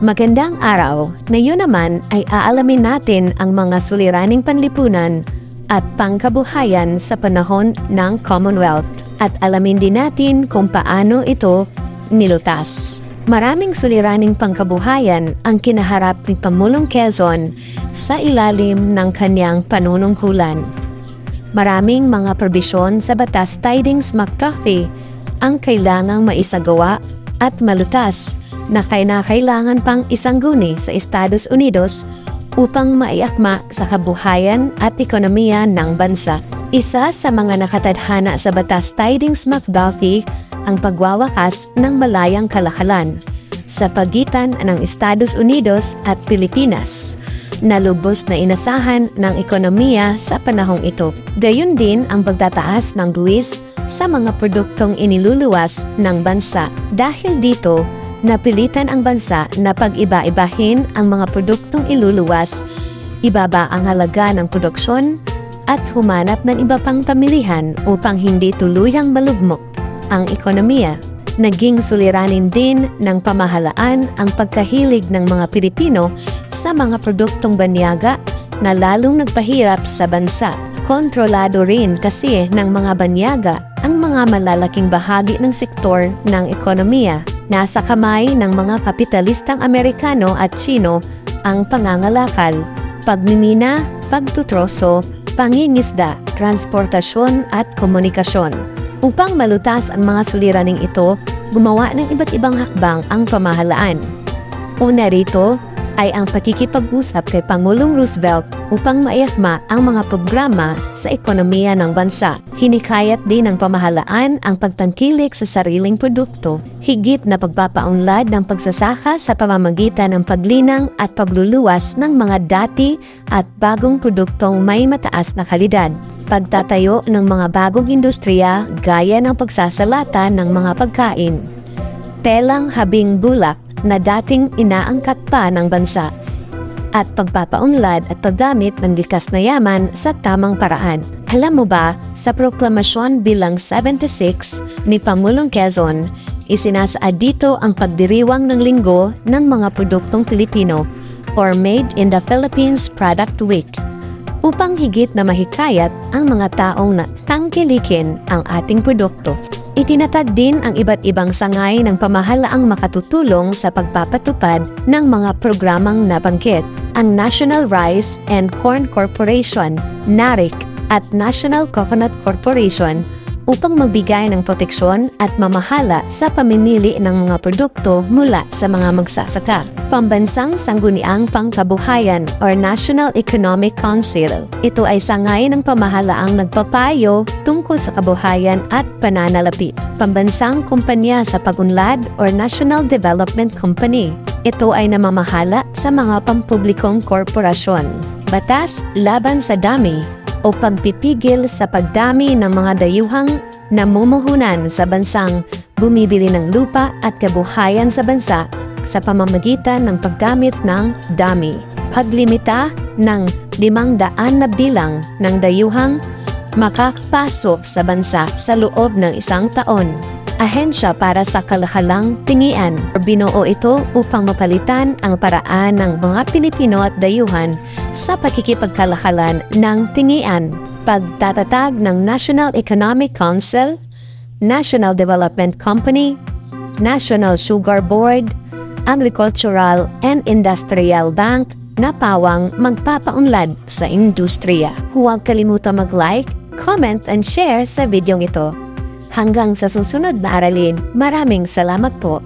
Magandang araw. Ngayon naman ay aalamin natin ang mga suliraning panlipunan at pangkabuhayan sa panahon ng Commonwealth at alamin din natin kung paano ito nilutas. Maraming suliraning pangkabuhayan ang kinaharap ni Pamulong Quezon sa ilalim ng kanyang panunungkulan. Maraming mga probisyon sa Batas Tidings McCarthy ang kailangang maisagawa at malutas na kailangan pang isangguni sa Estados Unidos upang maiakma sa kabuhayan at ekonomiya ng bansa. Isa sa mga nakatadhana sa Batas Tidings McDuffie ang pagwawakas ng malayang kalakalan sa pagitan ng Estados Unidos at Pilipinas na lubos na inasahan ng ekonomiya sa panahong ito. Gayun din ang pagtataas ng buwis sa mga produktong iniluluwas ng bansa. Dahil dito, napilitan ang bansa na pag-iba-ibahin ang mga produktong iluluwas, ibaba ang halaga ng produksyon, at humanap ng iba pang pamilihan upang hindi tuluyang malugmok ang ekonomiya. Naging suliranin din ng pamahalaan ang pagkahilig ng mga Pilipino sa mga produktong banyaga na lalong nagpahirap sa bansa. Kontrolado rin kasi ng mga banyaga ang mga malalaking bahagi ng sektor ng ekonomiya. Nasa kamay ng mga kapitalistang Amerikano at Chino ang pangangalakal, pagmimina, pagtutroso, pangingisda, transportasyon at komunikasyon. Upang malutas ang mga suliraning ito, gumawa ng iba't ibang hakbang ang pamahalaan. Una rito ay ang pakikipag-usap kay Pangulong Roosevelt upang maiakma ang mga programa sa ekonomiya ng bansa. Hinikayat din ng pamahalaan ang pagtangkilik sa sariling produkto, higit na pagpapaunlad ng pagsasaka sa pamamagitan ng paglinang at pagluluwas ng mga dati at bagong produktong may mataas na kalidad. Pagtatayo ng mga bagong industriya gaya ng pagsasalata ng mga pagkain. Telang habing bulak na dating inaangkat pa ng bansa at pagpapaunlad at paggamit ng likas na yaman sa tamang paraan. Alam mo ba, sa proklamasyon bilang 76 ni Pangulong Quezon, isinasaad dito ang pagdiriwang ng linggo ng mga produktong Pilipino or Made in the Philippines Product Week upang higit na mahikayat ang mga taong na tangkilikin ang ating produkto. Itinatag din ang iba't ibang sangay ng pamahalaang makatutulong sa pagpapatupad ng mga programang nabanggit. Ang National Rice and Corn Corporation, NARIC, at National Coconut Corporation upang magbigay ng proteksyon at mamahala sa pamimili ng mga produkto mula sa mga magsasaka. Pambansang Sangguniang Pangkabuhayan or National Economic Council. Ito ay sangay ng pamahalaang nagpapayo tungkol sa kabuhayan at pananalapi. Pambansang Kumpanya sa Pagunlad or National Development Company. Ito ay namamahala sa mga pampublikong korporasyon. Batas laban sa dami o pagpipigil sa pagdami ng mga dayuhang namumuhunan sa bansang bumibili ng lupa at kabuhayan sa bansa sa pamamagitan ng paggamit ng dami. Paglimita ng limang daan na bilang ng dayuhang makakapasok sa bansa sa loob ng isang taon. Ahensya para sa kalakalang tingian. Binuo ito upang mapalitan ang paraan ng mga Pilipino at dayuhan sa pakikipagkalakalan ng tingian. Pagtatatag ng National Economic Council, National Development Company, National Sugar Board, Agricultural and Industrial Bank na pawang magpapaunlad sa industriya. Huwag kalimutan mag-like, comment and share sa videong ito. Hanggang sa susunod na aralin, maraming salamat po.